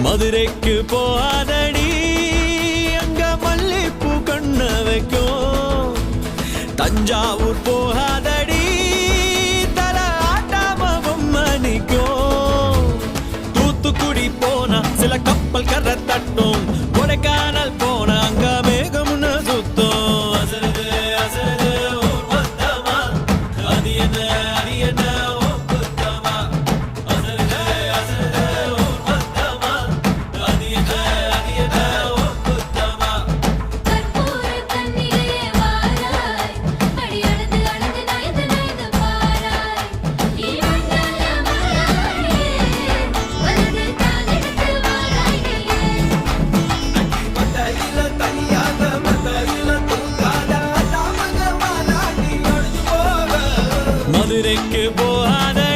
மதுரைக்கு போகாதடி அங்க மல்லிப்பூ கண்ண வைக்கும். தஞ்சாவூர் போகாதடி தர ஆட்டாம மணிக்கும் தூத்துக்குடி போனா சில கப்பல் கரை தட்டும். கொடைக்கானல் போனா அங்க மேகம்னு சுத்தம். அசருது அசருது அது என்ன? குதிரைக்கு போகாத